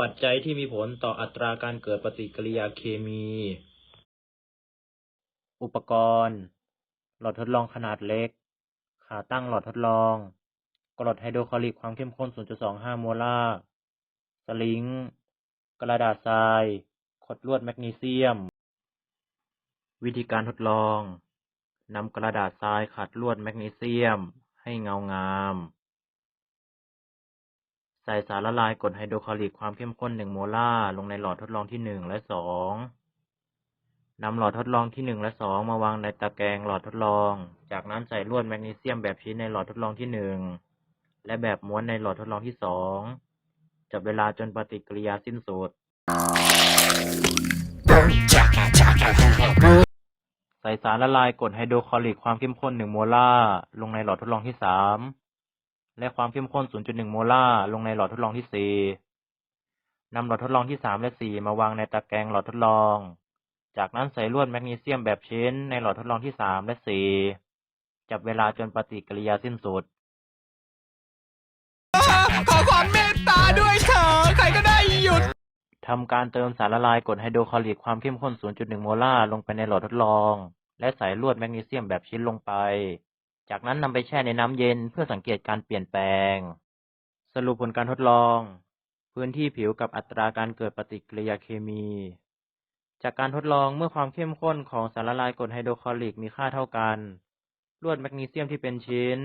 ปัจจัยที่มีผลต่ออัตราการเกิดปฏิกิริยาเคมี อุปกรณ์ หลอดทดลองขนาดเล็ก ขาตั้งหลอดทดลอง กรดไฮโดรคลอริกความเข้มข้น 0.25 โมลาร์ สลิง กระดาษทราย ขดลวดแมกนีเซียม วิธีการทดลอง นำกระดาษทรายขัดลวดแมกนีเซียมให้เงางาม ใส่สารละลายกรดไฮโดรคลอริกความเข้มข้น 1 โมลาร์ลงในหลอดทดลองที่ 1 และ 2 นำหลอดทดลองที่ 1 และ 2 มาวางในตะแกรงหลอดทดลอง จากนั้นใส่ลวดแมกนีเซียมแบบชิ้นในหลอดทดลองที่ 1 และแบบม้วนในหลอดทดลองที่ 2 จับเวลาจนปฏิกิริยาสิ้นสุด ใส่สารละลายกรดไฮโดรคลอริกความเข้มข้น 1 โมลาร์ลงในหลอดทดลองที่ 3 และความเข้มข้น 0.1 โมลาร์ลงในหลอดทดลองที่ 4นำหลอดทดลองที่ 3 และ 4 มาวางในตะแกรงหลอดทดลอง จากนั้นใส่ลวดแมกนีเซียมแบบชิ้นในหลอดทดลองที่ 3 และ 4 จับเวลาจนปฏิกิริยาสิ้นสุด ขอความเมตตาด้วยเถอะใครก็ได้หยุด ทำการเติมสารละลายกรดไฮโดรคลอริกความเข้มข้น 0.1 โมลาร์ลงไปในหลอดทดลอง และใส่ลวดแมกนีเซียมแบบชิ้นลงไป จากนั้นนำไปแช่ในน้ำเย็นเพื่อสังเกตการเปลี่ยนแปลง สรุปผลการทดลอง พื้นที่ผิวกับอัตราการเกิดปฏิกิริยาเคมี จากการทดลองเมื่อความเข้มข้นของสารละลายกรดไฮโดรคลอริกมีค่าเท่ากัน ลวดแมกนีเซียมที่เป็นชิ้น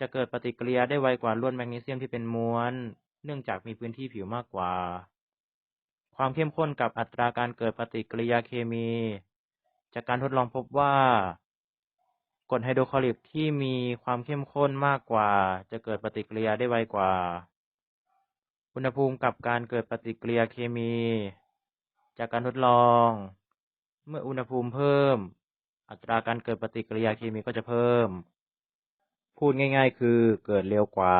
จะเกิดปฏิกิริยาได้ไวกว่าลวดแมกนีเซียมที่เป็นม้วน เนื่องจากมีพื้นที่ผิวมากกว่า ความเข้มข้นกับอัตราการเกิดปฏิกิริยาเคมี จากการทดลองพบว่า กรดไฮโดรคลอริกที่มีความเข้มข้นมากกว่า จะเกิดปฏิกิริยาได้ไวกว่า อุณหภูมิกับการเกิดปฏิกิริยาเคมี จากการทดลอง เมื่ออุณหภูมิเพิ่ม อัตราการเกิดปฏิกิริยาเคมีก็จะเพิ่ม พูดง่าย ๆ คือเกิดเร็วกว่า